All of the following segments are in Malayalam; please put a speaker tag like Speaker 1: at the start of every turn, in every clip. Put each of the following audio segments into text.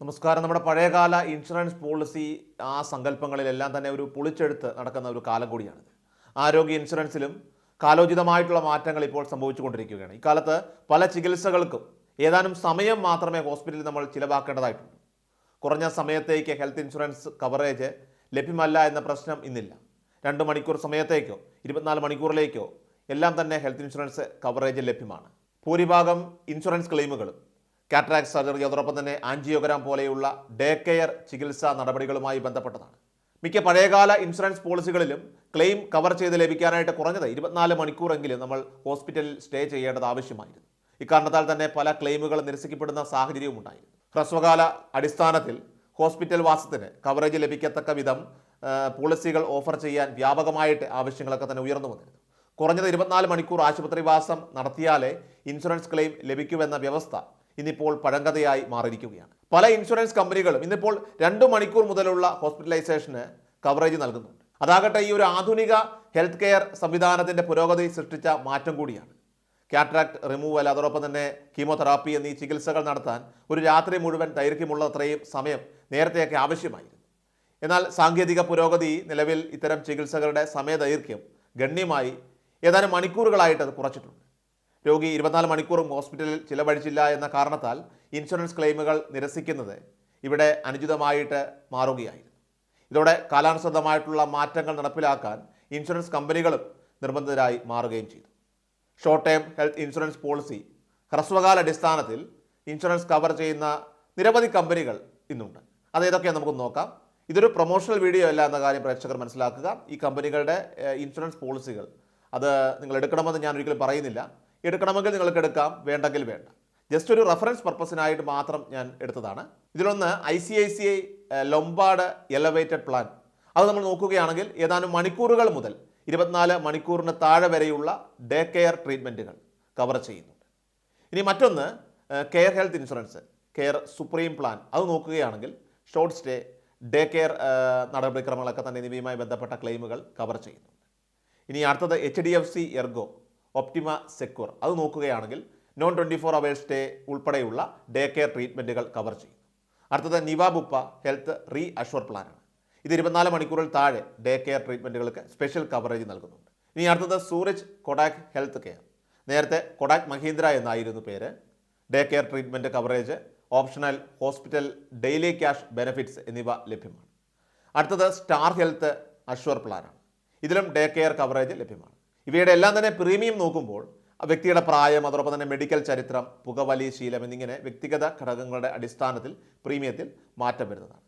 Speaker 1: നമസ്കാരം. നമ്മുടെ പഴയകാല ഇൻഷുറൻസ് പോളിസി ആ സങ്കല്പങ്ങളിലെല്ലാം തന്നെ ഒരു പൊളിച്ചെടുത്ത് നടക്കുന്ന ഒരു കാലം കൂടിയാണിത് ആരോഗ്യ ഇൻഷുറൻസിലും കാലോചിതമായിട്ടുള്ള മാറ്റങ്ങൾ ഇപ്പോൾ സംഭവിച്ചുകൊണ്ടിരിക്കുകയാണ്. ഇക്കാലത്ത് പല ചികിത്സകൾക്കും ഏതാനും സമയം മാത്രമേ ഹോസ്പിറ്റലിൽ നമ്മൾ ചിലവാക്കേണ്ടതായിട്ടുള്ളൂ കുറഞ്ഞ സമയത്തേക്ക് ഹെൽത്ത് ഇൻഷുറൻസ് കവറേജ് ലഭ്യമല്ല എന്ന പ്രശ്നം ഇന്നില്ല. രണ്ട് മണിക്കൂർ സമയത്തേക്കോ ഇരുപത്തിനാല് മണിക്കൂറിലേക്കോ എല്ലാം തന്നെ ഹെൽത്ത് ഇൻഷുറൻസ് കവറേജ് ലഭ്യമാണ്. ഭൂരിഭാഗം ഇൻഷുറൻസ് ക്ലെയിമുകളും കാറ്ററാക്ട് സർജറി അതോടൊപ്പം തന്നെ ആൻജിയോഗ്രാം പോലെയുള്ള ഡേ കെയർ ചികിത്സാ നടപടികളുമായി ബന്ധപ്പെട്ടതാണ്. മിക്ക പഴയകാല ഇൻഷുറൻസ് പോളിസികളിലും ക്ലെയിം കവർ ചെയ്ത് ലഭിക്കാനായിട്ട് കുറഞ്ഞത് ഇരുപത്തിനാല് മണിക്കൂറെങ്കിലും നമ്മൾ ഹോസ്പിറ്റലിൽ സ്റ്റേ ചെയ്യേണ്ടത് ആവശ്യമായിരുന്നു. ഇക്കാരണത്താൽ തന്നെ പല ക്ലെയിമുകൾ നിരസിക്കപ്പെടുന്ന സാഹചര്യവും ഉണ്ടായിരുന്നു. ഹ്രസ്വകാല അടിസ്ഥാനത്തിൽ ഹോസ്പിറ്റൽ വാസത്തിന് കവറേജ് ലഭിക്കത്തക്ക വിധം പോളിസികൾ ഓഫർ ചെയ്യാൻ വ്യാപകമായിട്ട് ആവശ്യങ്ങളൊക്കെ തന്നെ ഉയർന്നു വന്നിരുന്നു. കുറഞ്ഞത് ഇരുപത്തിനാല് മണിക്കൂർ ആശുപത്രി വാസം നടത്തിയാലേ ഇൻഷുറൻസ് ക്ലെയിം ലഭിക്കുമെന്ന വ്യവസ്ഥ ഇന്നിപ്പോൾ പഴങ്കഥയായി മാറിയിരിക്കുകയാണ്. പല ഇൻഷുറൻസ് കമ്പനികളും ഇന്നിപ്പോൾ രണ്ട് മണിക്കൂർ മുതലുള്ള ഹോസ്പിറ്റലൈസേഷന് കവറേജ് നൽകുന്നുണ്ട്. അതാകട്ടെ ഈ ഒരു ആധുനിക ഹെൽത്ത് കെയർ സംവിധാനത്തിന്റെ പുരോഗതി സൃഷ്ടിച്ച മാറ്റം കൂടിയാണ്. കാട്രാക്ട് റിമൂവൽ അതോടൊപ്പം തന്നെ കീമോതെറാപ്പി എന്നീ ചികിത്സകൾ നടത്താൻ ഒരു രാത്രി മുഴുവൻ ദൈർഘ്യമുള്ള അത്രയും സമയം നേരത്തെയൊക്കെ ആവശ്യമായിരുന്നു. എന്നാൽ സാങ്കേതിക പുരോഗതി നിലവിൽ ഇത്തരം ചികിത്സകളുടെ സമയദൈർഘ്യം ഗണ്യമായി ഏതാനും മണിക്കൂറുകളായിട്ട് അത് കുറച്ചിട്ടുണ്ട്. രോഗി ഇരുപത്തിനാല് മണിക്കൂറും ഹോസ്പിറ്റലിൽ ചിലവഴിച്ചില്ല എന്ന കാരണത്താൽ ഇൻഷുറൻസ് ക്ലെയിമുകൾ നിരസിക്കുന്നത് ഇവിടെ അനുചിതമായിട്ട് മാറുകയായിരുന്നു. ഇതോടെ കാലാനുസൃതമായിട്ടുള്ള മാറ്റങ്ങൾ നടപ്പിലാക്കാൻ ഇൻഷുറൻസ് കമ്പനികളും നിർബന്ധിതരായി മാറുകയും ചെയ്തു. Short term health insurance policy ഹ്രസ്വകാല അടിസ്ഥാനത്തിൽ ഇൻഷുറൻസ് കവർ ചെയ്യുന്ന നിരവധി കമ്പനികൾ ഇന്നുണ്ട്. അത് ഏതൊക്കെയാണ് നമുക്ക് നോക്കാം. ഇതൊരു പ്രൊമോഷണൽ വീഡിയോ അല്ല എന്ന കാര്യം പ്രേക്ഷകർ മനസ്സിലാക്കുക. ഈ കമ്പനികളുടെ ഇൻഷുറൻസ് പോളിസികൾ അത് നിങ്ങൾ എടുക്കണമെന്ന് ഞാൻ ഒരിക്കലും പറയുന്നില്ല. എടുക്കണമെങ്കിൽ നിങ്ങൾക്ക് എടുക്കാം വേണ്ടെങ്കിൽ വേണ്ട. ജസ്റ്റ് ഒരു റെഫറൻസ് പർപ്പസിനായിട്ട് മാത്രം ഞാൻ എടുത്തതാണ്. ഇതിലൊന്ന് I C I C I Lombard elevated plan അത് നമ്മൾ നോക്കുകയാണെങ്കിൽ ഏതാനും മണിക്കൂറുകൾ മുതൽ ഇരുപത്തിനാല് മണിക്കൂറിന് താഴെ വരെയുള്ള ഡേ കെയർ ട്രീറ്റ്മെന്റുകൾ കവർ ചെയ്യുന്നുണ്ട്. ഇനി മറ്റൊന്ന് care health insurance care supreme plan. അത് നോക്കുകയാണെങ്കിൽ ഷോർട്ട് സ്റ്റേ ഡേ കെയർ നടപടിക്രമങ്ങളൊക്കെ തന്നെ എന്നിവയുമായി ബന്ധപ്പെട്ട ക്ലെയിമുകൾ കവർ ചെയ്യുന്നുണ്ട്. ഇനി അടുത്തത് H D F C Ergo Optima Secure. അത് നോക്കുകയാണെങ്കിൽ non twenty four hours day ഉൾപ്പെടെയുള്ള ഡേ കെയർ ട്രീറ്റ്മെന്റുകൾ കവർ ചെയ്യും. അടുത്തത് നിവാബുപ്പ ഹെൽത്ത് റീ അഷ്വർ പ്ലാനാണ്. ഇത് ഇരുപത്തിനാല് മണിക്കൂറിൽ താഴെ ഡേ കെയർ ട്രീറ്റ്മെന്റുകൾക്ക് സ്പെഷ്യൽ കവറേജ് നൽകുന്നുണ്ട്. ഇനി അടുത്തത് സൂരജ് കൊഡാക് ഹെൽത്ത് കെയർ. നേരത്തെ കൊഡാക് മഹീന്ദ്ര എന്നായിരുന്നു പേര്. Day care treatment coverage optional hospital daily cash benefits എന്നിവ ലഭ്യമാണ്. അടുത്തത് സ്റ്റാർ ഹെൽത്ത് അഷ്വർ പ്ലാനാണ്. ഇതിലും ഡേ കെയർ കവറേജ് ലഭ്യമാണ്. ഇവയുടെ എല്ലാം തന്നെ പ്രീമിയം നോക്കുമ്പോൾ വ്യക്തിയുടെ പ്രായം അതോടൊപ്പം തന്നെ മെഡിക്കൽ ചരിത്രം പുകവലി ശീലം എന്നിങ്ങനെ വ്യക്തിഗത ഘടകങ്ങളുടെ അടിസ്ഥാനത്തിൽ പ്രീമിയത്തിൽ മാറ്റം വരുന്നതാണ്.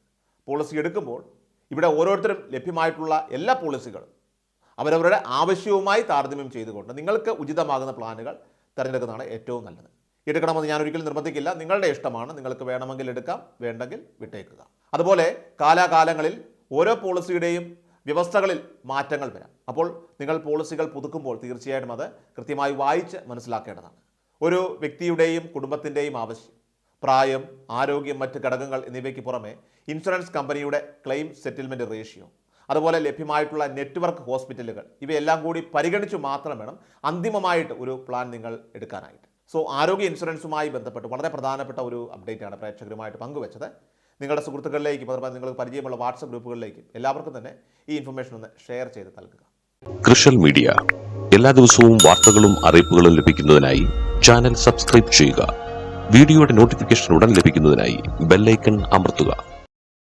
Speaker 1: പോളിസി എടുക്കുമ്പോൾ ഇവിടെ ഓരോരുത്തരും ലഭ്യമായിട്ടുള്ള എല്ലാ പോളിസികളും അവരവരുടെ ആവശ്യവുമായി താരതമ്യം ചെയ്തുകൊണ്ട് നിങ്ങൾക്ക് ഉചിതമാകുന്ന പ്ലാനുകൾ തിരഞ്ഞെടുക്കുന്നതാണ് ഏറ്റവും നല്ലത്. എടുക്കണമെന്ന് ഞാൻ ഒരിക്കലും നിർബന്ധിക്കില്ല. നിങ്ങളുടെ ഇഷ്ടമാണ്. നിങ്ങൾക്ക് വേണമെങ്കിൽ എടുക്കാം. വേണ്ടെങ്കിൽ വിട്ടേക്കുക. അതുപോലെ കാലാകാലങ്ങളിൽ ഓരോ പോളിസിയുടെയും വ്യവസ്ഥകളിൽ മാറ്റങ്ങൾ വരാം. അപ്പോൾ നിങ്ങൾ പോളിസികൾ പുതുക്കുമ്പോൾ തീർച്ചയായിട്ടും അത് കൃത്യമായി വായിച്ച് മനസ്സിലാക്കേണ്ടതാണ്. ഒരു വ്യക്തിയുടെയും കുടുംബത്തിന്റെയും ആവശ്യം പ്രായം ആരോഗ്യം മറ്റ് ഘടകങ്ങൾ എന്നിവയ്ക്ക് പുറമെ ഇൻഷുറൻസ് കമ്പനിയുടെ ക്ലെയിം സെറ്റിൽമെന്റ് റേഷ്യോ അതുപോലെ ലഭ്യമായിട്ടുള്ള നെറ്റ്വർക്ക് ഹോസ്പിറ്റലുകൾ ഇവയെല്ലാം കൂടി പരിഗണിച്ചു മാത്രം വേണം അന്തിമമായിട്ട് ഒരു പ്ലാൻ നിങ്ങൾ എടുക്കാനായിട്ട്. സോ ആരോഗ്യ ഇൻഷുറൻസുമായി ബന്ധപ്പെട്ട് വളരെ പ്രധാനപ്പെട്ട ഒരു അപ്ഡേറ്റാണ് പ്രേക്ഷകരുമായിട്ട് പങ്കുവച്ചത്. നിങ്ങളുടെ സുഹൃത്തുക്കളിലേക്ക് മാത്രമല്ല നിങ്ങൾക്ക് പരിചയമുള്ള വാട്സപ്പ് ഗ്രൂപ്പുകളിലേക്ക് എല്ലാവർക്കും തന്നെ ഈ ഇൻഫർമേഷൻ ഒന്ന് ഷെയർ ചെയ്ത് നൽകുക.
Speaker 2: കൃഷൽ മീഡിയ. എല്ലാ ദിവസവും വാർത്തകളും അറിയിപ്പുകളും ലഭിക്കുന്നതിനായി ചാനൽ സബ്സ്ക്രൈബ് ചെയ്യുക. വീഡിയോയുടെ നോട്ടിഫിക്കേഷൻ ഉടൻ ലഭിക്കുന്നതിനായി ബെല്ലൈക്കൺ അമർത്തുക.